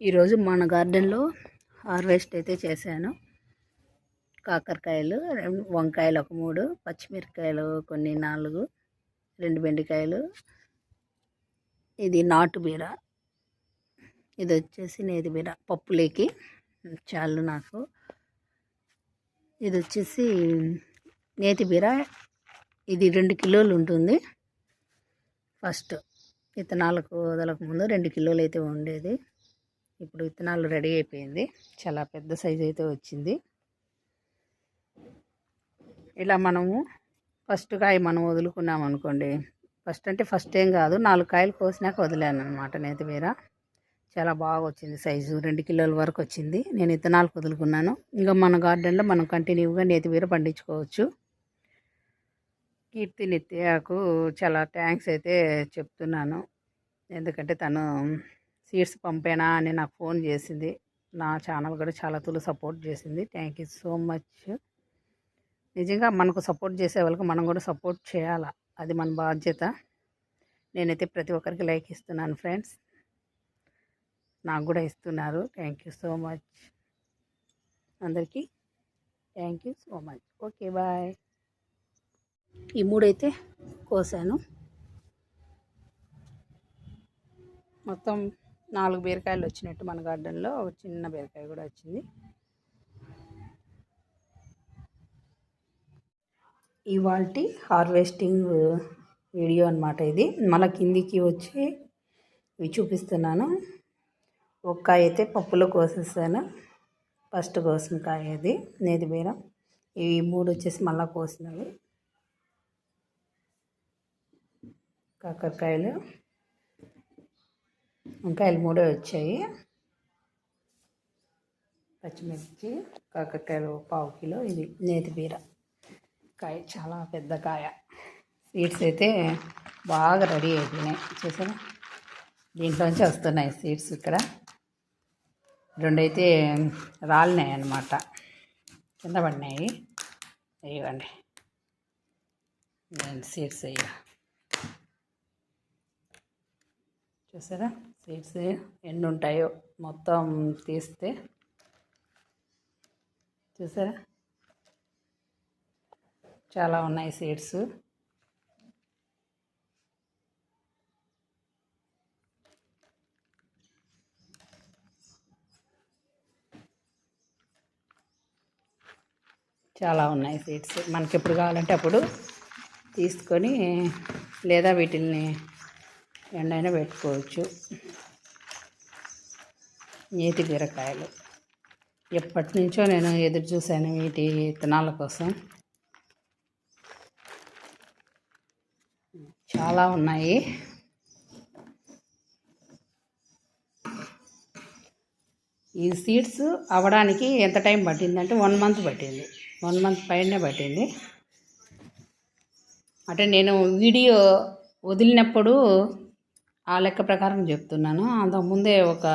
ఈరోజు మన గార్డెన్లో హార్వెస్ట్ అయితే చేశాను. కాకరకాయలు వంకాయలు ఒక మూడు పచ్చిమిరపకాయలు కొన్ని నాలుగు రెండు బెండకాయలు. ఇది నాటు బీర. ఇది వచ్చేసి నేతి బీర. పప్పులేకి చాలు నాకు. ఇది వచ్చేసి నేతి బీర. ఇది రెండు కిలోలు ఉంటుంది. ఫస్ట్ విత్తనాలకు వదలక ముందు రెండు కిలోలు అయితే ఉండేది. ఇప్పుడు విత్తనాలు రెడీ అయిపోయింది. చాలా పెద్ద సైజు అయితే వచ్చింది. ఇలా మనము ఫస్ట్ కాయ మనం వదులుకున్నాం అనుకోండి. ఫస్ట్ అంటే ఫస్ట్ ఏం కాదు నాలుగు కాయలు కోసినాక వదిలాను అనమాట నేతి చాలా బాగా వచ్చింది సైజు రెండు కిలోల వరకు వచ్చింది. నేను విత్తనాలు వదులుకున్నాను. ఇంకా మన గార్డెన్లో మనం కంటిన్యూగా నేతి పండించుకోవచ్చు. కీర్తి నిత్యకు చాలా థ్యాంక్స్ అయితే చెప్తున్నాను. ఎందుకంటే తను సీడ్స్ పంపేనా అని నాకు ఫోన్ చేసింది. నా ఛానల్ కూడా చాలా తులు సపోర్ట్ చేసింది. Thank you so much. నిజంగా మనకు సపోర్ట్ చేసే వాళ్ళకి మనం కూడా సపోర్ట్ చేయాలా? అది మన బాధ్యత. నేనైతే ప్రతి ఒక్కరికి లైక్ ఇస్తున్నాను ఫ్రెండ్స్. నాకు కూడా ఇస్తున్నారు. Thank you so much. అందరికీ thank you so much. Okay bye. ఈ మూడైతే కోసాను. మొత్తం నాలుగు బీరకాయలు వచ్చినట్టు మన గార్డెన్లో ఒక చిన్న బీరకాయ కూడా వచ్చింది. ఇవాళ హార్వెస్టింగ్ వీడియో అనమాట ఇది. మళ్ళీ కిందికి వచ్చి ఇవి చూపిస్తున్నాను. ఒక్క అయితే పప్పులో కోసేసాను. ఫస్ట్ కోసిన కాయ అది నేది బీర. ఈ మూడు వచ్చేసి మళ్ళీ కోసినవి. కాకరకాయలు. వంకాయలు మూడే వచ్చాయి. పచ్చిమిర్చి కాకరకాయలు పావు కిలో ఇది నేతి బీర. కాయ చాలా పెద్ద కాయ. సీడ్స్ అయితే బాగా రెడీ అయిపోయినాయి. చూసారా? దీంట్లోంచి వస్తున్నాయి సీడ్స్ ఇక్కడ. రెండైతే రాలినాయి అన్నమాట. కింద పడినాయి. ఇవ్వండి. నేను సీడ్స్ అయ్యా చూసారా? సీడ్స్ ఎన్ని ఉంటాయో మొత్తం తీస్తే చూసారా? చాలా ఉన్నాయి సీడ్స్. చాలా ఉన్నాయి సీడ్స్. మనకి ఎప్పుడు కావాలంటే అప్పుడు తీసుకొని లేదా వీటిల్ని ఎండైనా పెట్టుకోవచ్చు. నేతి బీరకాయలు. ఎప్పటి నుంచో నేను ఎదురు చూశాను వీటి విత్తనాల కోసం. చాలా ఉన్నాయి. ఈ సీడ్స్ అవ్వడానికి ఎంత టైం పట్టిందంటే వన్ మంత్ పట్టింది. వన్ మంత్ పైనే పట్టింది. అంటే నేను వీడియో వదిలినప్పుడు ఆ లెక్క ప్రకారం చెప్తున్నాను. అంతకుముందే ఒక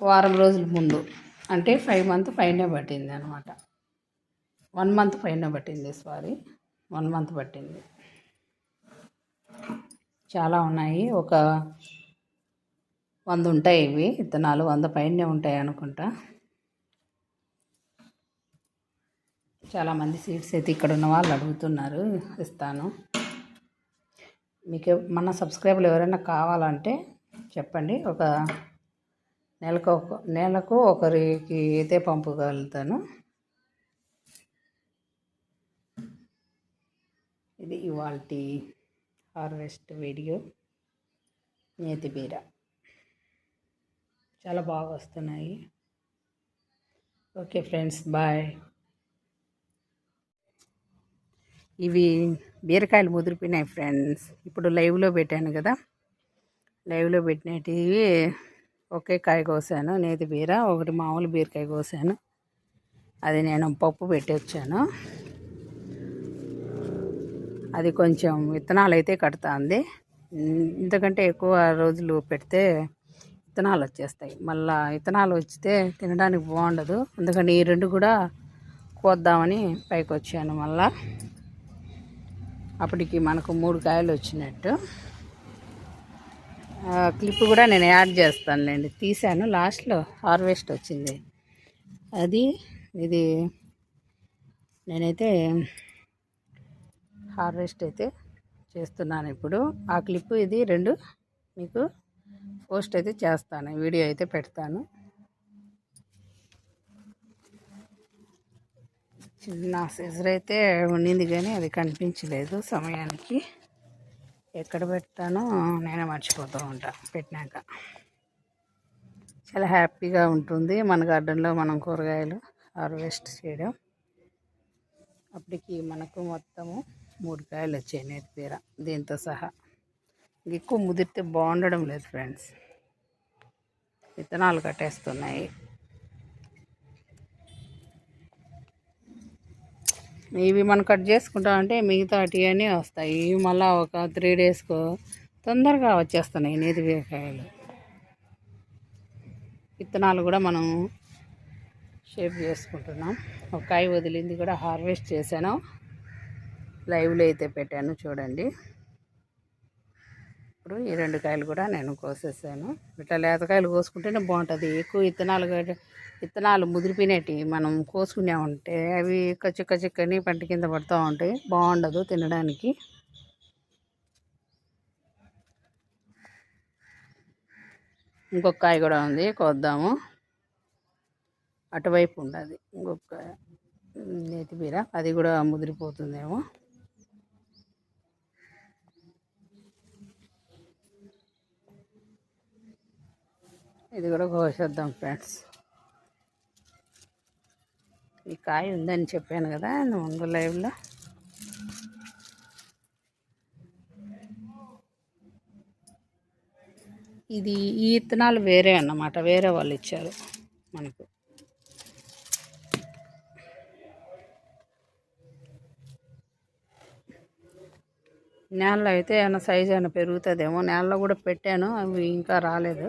వారం రోజుల ముందు. అంటే ఫైవ్ మంత్ పైన పట్టింది అనమాట వన్ మంత్ పైన పట్టింది సారీ వన్ మంత్ పట్టింది. చాలా ఉన్నాయి. ఒక వంద ఉంటాయి ఇవి. విత్తనాలు వంద పైనే ఉంటాయి అనుకుంటా. చాలామంది సీడ్స్ అయితే ఇక్కడ ఉన్న వాళ్ళు అడుగుతున్నారు. ఇస్తాను. మీకు మన సబ్స్క్రైబర్లు ఎవరైనా కావాలంటే చెప్పండి. ఒక నెలకు ఒక నెలకు ఒకరికి అయితే పంపగలుగుతాను. ఇది ఇవాళ హార్వెస్ట్ వీడియో. నేతి బీర. చాలా బాగా వస్తున్నాయి. Okay friends bye. ఇవి బీరకాయలు ముదిరిపోయినాయి ఫ్రెండ్స్. ఇప్పుడు లైవ్లో పెట్టాను కదా. లైవ్లో పెట్టినటివి ఒకే కాయ కోసాను నేతి బీర ఒకటి మామూలు బీరకాయ కోసాను. అది నేను పప్పు పెట్టి వచ్చాను. అది కొంచెం విత్తనాలు అయితే కడుతుంది. ఎందుకంటే ఎక్కువ రోజులు పెడితే విత్తనాలు వచ్చేస్తాయి. మళ్ళా విత్తనాలు వచ్చితే తినడానికి బాగుండదు. అందుకని ఈ రెండు కూడా కోద్దామని పైకి వచ్చాను మళ్ళా. అప్పటికి మనకు మూడు కాయలు వచ్చినట్టు. క్లిప్ కూడా నేను యాడ్ చేస్తానులేండి. తీసాను లాస్ట్లో హార్వెస్ట్ వచ్చింది. అది ఇది నేనైతే హార్వెస్ట్ అయితే చేస్తున్నాను ఇప్పుడు. ఆ క్లిప్ ఇది రెండు మీకు పోస్ట్ అయితే చేస్తాను. వీడియో అయితే పెడతాను. చిన్న సీజర్ అయితే ఉండింది కానీ అది కనిపించలేదు సమయానికి. ఎక్కడ పెడతానో నేనే మర్చిపోతూ ఉంటా పెట్టినాక. చాలా హ్యాపీగా ఉంటుంది. మన గార్డెన్లో మనం కూరగాయలు హార్వెస్ట్ చేయడం. అప్పటికి మనకు మొత్తము మూడు కాయలు వచ్చాయి తీర దీంతో సహా ఎక్కువ ముదిరితే బాగుండడం లేదు ఫ్రెండ్స్. విత్తనాలు కట్టేస్తున్నాయి. ఇవి మనం కట్ చేసుకుంటామంటే మిగతా అని వస్తాయి. ఇవి మళ్ళీ ఒక త్రీ డేస్కు తొందరగా వచ్చేస్తున్నాయి నేతి బీరకాయలు. విత్తనాలు కూడా మనం షేప్ చేసుకుంటున్నాం. ఒక కాయ వదిలింది కూడా హార్వెస్ట్ చేశాను. లైవ్లో అయితే పెట్టాను చూడండి. ఇప్పుడు ఈ రెండు కాయలు కూడా నేను కోసేసాను. ఇట్లా లేతకాయలు కోసుకుంటేనే బాగుంటుంది. ఎక్కువ విత్తనాలు విత్తనాలు ముదిరిపోయినవి మనం కోసుకునే ఉంటే అవి కచ్చిక్క చిక్కని పంట కింద పడుతూ ఉంటాయి. బాగుండదు తినడానికి. ఇంకొక కాయ కూడా ఉంది కోద్దాము. అటువైపు ఉండదు ఇంకొక నేతిబీర అది కూడా ముదిరిపోతుందేమో. ఇది కూడా కోసేద్దాం ఫ్రెండ్స్. ఈ కాయ ఉందని చెప్పాను కదా ముందు లైవ్లో. ఇది ఈ ఇత్తనాలు వేరే అన్నమాట వేరే వాళ్ళు ఇచ్చారు మనకు. నేలలో అయితే ఏమైనా సైజు ఏమైనా పెరుగుతుందేమో నేలలో కూడా పెట్టాను అవి ఇంకా రాలేదు.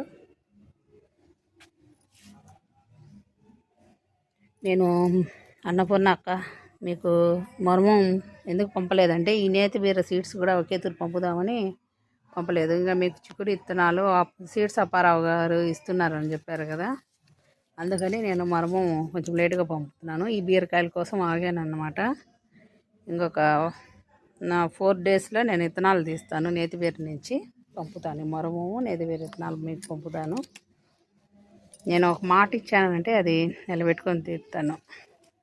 నేను అన్నపూర్ణ అక్క మీకు మర్మం ఎందుకు పంపలేదంటే ఈ నేతి బీర సీడ్స్ కూడా ఒకే తూరు పంపుదామని పంపలేదు. ఇంకా మీకు చిక్కుడు ఇత్తనాలు సీడ్స్ అప్పారావు గారు ఇస్తున్నారని చెప్పారు కదా. అందుకని నేను మర్మం కొంచెం లేటుగా పంపుతున్నాను. ఈ బీరకాయల కోసం ఆగాను అన్నమాట ఇంకొక నా ఫోర్ డేస్లో నేను ఇత్తనాలు తీస్తాను నేతిబీర నుంచి పంపుతాను. మరమము నేతిబీర ఇత్తనాలు మీకు పంపుతాను. నేను ఒక మాట ఇచ్చానంటే అది నిలబెట్టుకొని తీస్తాను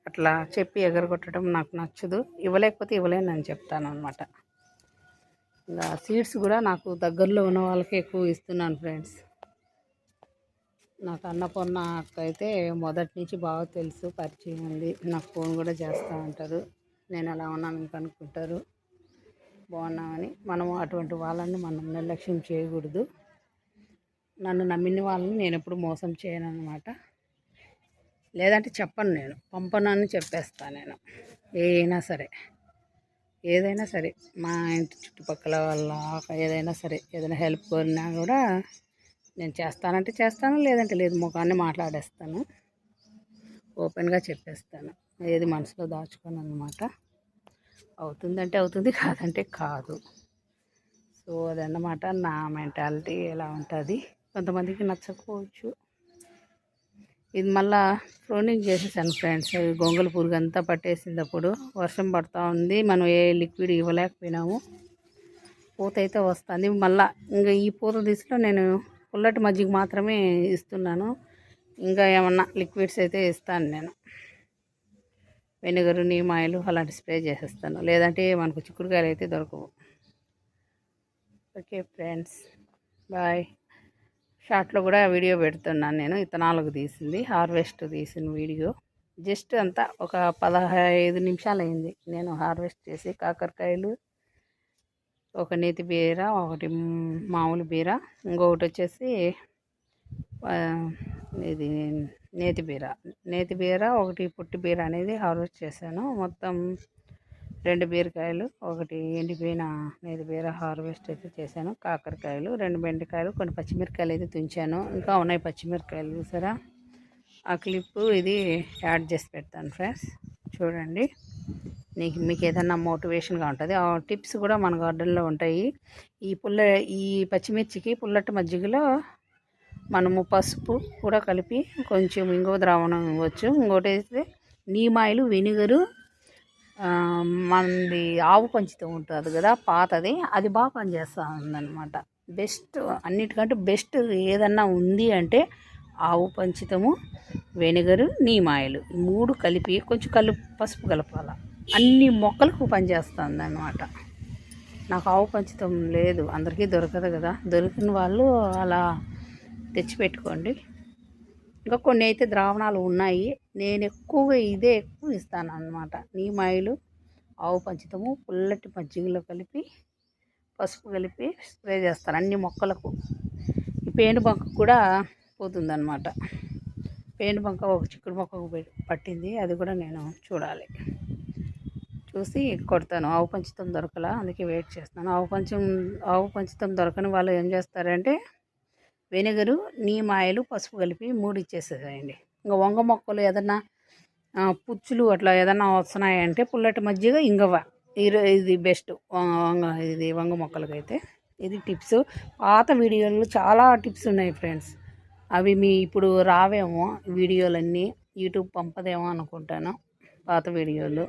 అట్లా చెప్పి ఎగరగొట్టడం నాకు నచ్చదు. ఇవ్వలేకపోతే ఇవ్వలేను అని చెప్తాను అనమాట ఇంకా సీడ్స్ కూడా నాకు దగ్గరలో ఉన్న వాళ్ళకి ఎక్కువ ఇస్తున్నాను ఫ్రెండ్స్. నాకు అన్నపూర్ణ అక్క అయితే మొదటి నుంచి బాగా తెలుసు పరిచయం ఉంది. నాకు ఫోన్ కూడా చేస్తూ ఉంటారు. నేను ఎలా ఉన్నాను మీకు అనుకుంటారు బాగున్నామని. మనము అటువంటి వాళ్ళని మనం నిర్లక్ష్యం చేయకూడదు. నన్ను నమ్మిన వాళ్ళని నేను ఎప్పుడు మోసం చేయను అనమాట లేదంటే చెప్పను నేను. పంపనని చెప్పేస్తాను నేను. ఏదైనా సరే. ఏదైనా సరే. మా ఇంటి చుట్టుపక్కల వాళ్ళ ఏదైనా సరే. ఏదైనా హెల్ప్ కోరినా కూడా నేను చేస్తానంటే చేస్తాను లేదంటే లేదు. ముఖాన్ని మాట్లాడేస్తాను. ఓపెన్గా చెప్పేస్తాను. ఏది మనసులో దాచుకోను అనమాట అవుతుందంటే అవుతుంది కాదంటే కాదు. సో అదన్నమాట నా మెంటాలిటీ ఎలా ఉంటుంది. కొంతమందికి నచ్చకపోవచ్చు. ఇది మళ్ళా ప్రోనింగ్ చేసేసాను ఫ్రెండ్స్. గొంగల పురుగు అంతా పట్టేసింది అప్పుడు వర్షం పడుతూ ఉంది. మనం ఏ లిక్విడ్ ఇవ్వలేకపోయినాము. పూత అయితే వస్తుంది. మళ్ళీ ఇంకా ఈ పూత దిశలో నేను పుల్లటి మజ్జిగ మాత్రమే ఇస్తున్నాను. ఇంకా ఏమన్నా లిక్విడ్స్ అయితే ఇస్తాను నేను. వెనిగరు నీమాయిలు అలాంటి స్ప్రే చేసేస్తాను. లేదంటే మనకు చిక్కుడుకాయలు అయితే దొరకవు. Okay friends. బాయ్. షార్ట్లో కూడా వీడియో పెడుతున్నాను నేను. ఇతనాలకు తీసింది హార్వెస్ట్ తీసిన వీడియో. జస్ట్ అంతా ఒక పదహైదు నిమిషాలు అయింది నేను హార్వెస్ట్ చేసి. కాకరకాయలు ఒక నేతి బీర ఒకటి మామూలు బీర ఇంకొకటి వచ్చేసి ఇది నేతి బీర. నేతి బీర ఒకటి పుట్టి బీర అనేది హార్వెస్ట్ చేశాను. మొత్తం రెండు బీరకాయలు ఒకటి ఎండిపోయిన నేను బీర హార్వెస్ట్ అయితే చేశాను. కాకరకాయలు రెండు బెండకాయలు కొన్ని పచ్చిమిరకాయలు అయితే తుంచాను. ఇంకా ఉన్నాయి పచ్చిమిరకాయలు చూసారా? ఆ క్లిప్పు ఇది యాడ్ చేసి పెడతాను ఫ్రెండ్స్. చూడండి. నీకు మీకు ఏదన్నా మోటివేషన్గా ఉంటుంది. ఆ టిప్స్ కూడా మన గార్డెన్లో ఉంటాయి. ఈ పుల్ల ఈ పచ్చిమిర్చికి పుల్లటి మజ్జిగలో మనము పసుపు కూడా కలిపి కొంచెం ఇంగువ ద్రావణం ఇవ్వచ్చు. ఇంకోటి అయితే నీమాయిలు వెనిగరు మనది ఆవు పంచితో ఉంటుంది కదా పాతది. అది బాగా పనిచేస్తూ ఉందన్నమాట. బెస్ట్ అన్నిటికంటే బెస్ట్ ఏదన్నా ఉంది అంటే ఆవు పంచితము వెనిగరు నీమాయలు. మూడు కలిపి కొంచెం కలు పసుపు కలపాల. అన్ని మొక్కలకు పనిచేస్తుంది అనమాట నాకు ఆవు పంచితం లేదు. అందరికీ దొరకదు కదా. దొరికిన వాళ్ళు అలా తెచ్చిపెట్టుకోండి. ఇంకా కొన్ని అయితే ద్రావణాలు ఉన్నాయి. నేను ఎక్కువగా ఇదే ఎక్కువ ఇస్తాను అనమాట నీమాయిలు ఆవు పంచితము పుల్లటి మజ్జిగలో కలిపి పసుపు కలిపి స్ప్రే చేస్తాను. అన్ని మొక్కలకు. ఈ పేను బంక కూడా పోతుందన్నమాట. పేను బంక ఒక చిక్కుడు మొక్కకు పట్టింది. అది కూడా నేను చూడాలి. చూసి కొడతాను. ఆవు పంచితం దొరకలా? అందుకే వెయిట్ చేస్తాను ఆవు పంచం ఆవు పంచితం దొరకని వాళ్ళు ఏం చేస్తారంటే వెనిగరు నీమాయలు పసుపు కలిపి మూడు ఇచ్చేసేయండి ఇంకా వంగ మొక్కలు ఏదన్నా పుచ్చులు అట్లా ఏదన్నా వస్తున్నాయంటే పుల్లటి మజ్జిగ ఇంగవ. ఇది ఇది బెస్ట్. వంగ ఇది వంగ మొక్కలకైతే. ఇది టిప్స్. పాత వీడియోలు చాలా టిప్స్ ఉన్నాయి ఫ్రెండ్స్. అవి మీ ఇప్పుడు రావేమో వీడియోలన్నీ. యూట్యూబ్ పంపదేమో అనుకుంటాను. పాత వీడియోలు.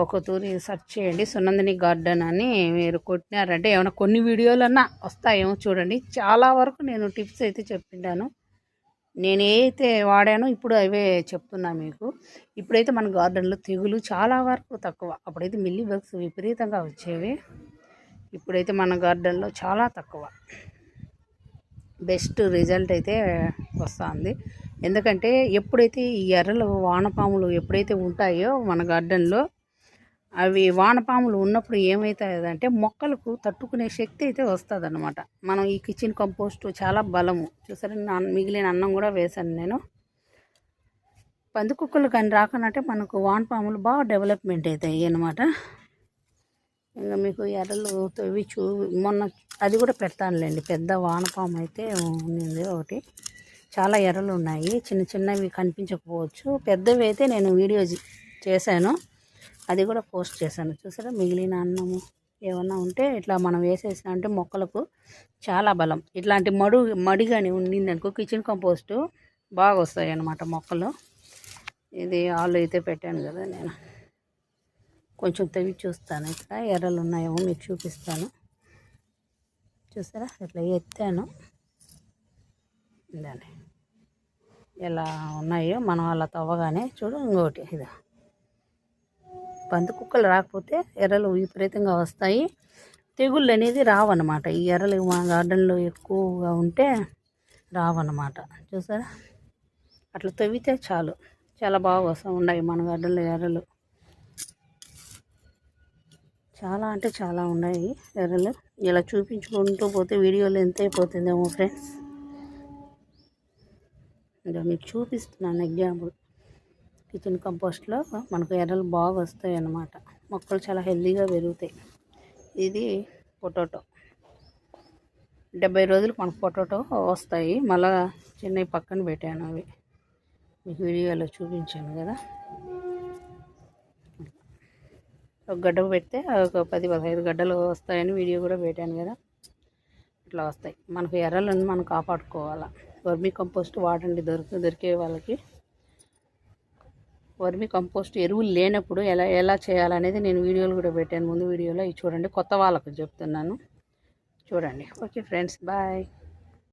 ఒక తూరి సెర్చ్ చేయండి సునందిని గార్డెన్ అని మీరు కొట్టినారంటే ఏమైనా కొన్ని వీడియోలన్నా వస్తాయేమో చూడండి. చాలా వరకు నేను టిప్స్ అయితే చెప్పిండాను. నేను ఏదైతే వాడానో ఇప్పుడు అవే చెప్తున్నా మీకు. ఇప్పుడైతే మన గార్డెన్లో తెగులు చాలా వరకు తక్కువ. అప్పుడైతే మిల్లీ బగ్స్ విపరీతంగా వచ్చేవి. ఇప్పుడైతే మన గార్డెన్లో చాలా తక్కువ. బెస్ట్ రిజల్ట్ అయితే వస్తుంది. ఎందుకంటే ఎప్పుడైతే ఈ ఎర్రలు వానపాములు ఎప్పుడైతే ఉంటాయో మన గార్డెన్లో అవి వానపాములు ఉన్నప్పుడు ఏమవుతాయంటే మొక్కలకు తట్టుకునే శక్తి అయితే వస్తుంది అనమాట మనం ఈ కిచెన్ కంపోస్ట్ చాలా బలము. చూసారా మిగిలిన అన్నం కూడా వేశాను నేను. పందికుక్కలు కానీ రాకనంటే మనకు వానపాములు బాగా డెవలప్మెంట్ అవుతాయి అనమాట ఇంకా మీకు ఎర్రలు తవ్వి చూ మొన్న అది కూడా పెడతానులేండి. పెద్ద వానపాము అయితే ఉంది ఒకటి. చాలా ఎర్రలు ఉన్నాయి. చిన్న చిన్నవి కనిపించకపోవచ్చు. పెద్దవి అయితే నేను వీడియో చేశాను. అది కూడా పోస్ట్ చేశాను. చూసారా? మిగిలిన అన్నము ఏమన్నా ఉంటే ఇట్లా మనం వేసేసిన అంటే మొక్కలకు చాలా బలం. ఇట్లాంటి మడు మడి కానీ ఉండిందనుకో కిచెన్ కంపోస్టు బాగా వస్తాయి అన్నమాట మొక్కలు. ఇది ఆలు అయితే పెట్టాను కదా నేను. కొంచెం తవ్వి చూస్తాను ఇక్కడ. ఎర్రలు ఉన్నాయేమో మీకు చూపిస్తాను. చూసారా? ఇట్లా ఎత్తాను. ఇదండి ఎలా ఉన్నాయో మనం అలా తవ్వగానే చూడు ఇంకోటి. ఇది పంది కుక్కలు రాకపోతే ఎర్రలు విపరీతంగా వస్తాయి. తెగుళ్ళు అనేది రావన్నమాట. ఈ ఎర్రలు మా గార్డెన్లో ఎక్కువగా ఉంటే రావన్నమాట. చూసారా? అట్లా తవ్వితే చాలు. చాలా బాగా వస్తూ ఉన్నాయి మన గార్డెన్లో ఎర్రలు. చాలా అంటే చాలా ఉన్నాయి ఎర్రలు. ఇలా చూపించుకుంటూ పోతే వీడియోలు ఎంత అయిపోతుందేమో ఫ్రెండ్స్. ఇంకా మీకు చూపిస్తున్నాను ఎగ్జాంపుల్. కిచెన్ కంపోస్ట్లో మనకు ఎర్రలు బాగా వస్తాయి అన్నమాట మొక్కలు చాలా హెల్దీగా పెరుగుతాయి. ఇది పొటాటో. డెబ్బై రోజులు మనకు పొటాటో వస్తాయి. మళ్ళా చిన్నవి పక్కన పెట్టాను అవి. మీకు వీడియోలో చూపించాను కదా. ఒక గడ్డ పెడితే ఒక పది పదహైదు గడ్డలు వస్తాయని వీడియో కూడా పెట్టాను కదా. ఇట్లా వస్తాయి. మనకు ఎర్రలను మనం కాపాడుకోవాలా. వర్మీ కంపోస్ట్ వాడండి. దొరికి దొరికే వాళ్ళకి వర్మి కంపోస్ట్ ఎరువులు లేనప్పుడు ఎలా ఎలా చేయాలనేది నేను వీడియోలు కూడా పెట్టాను. ముందు వీడియోలో ఇవి చూడండి. కొత్త వాళ్ళకు చెప్తున్నాను. చూడండి. Okay friends bye.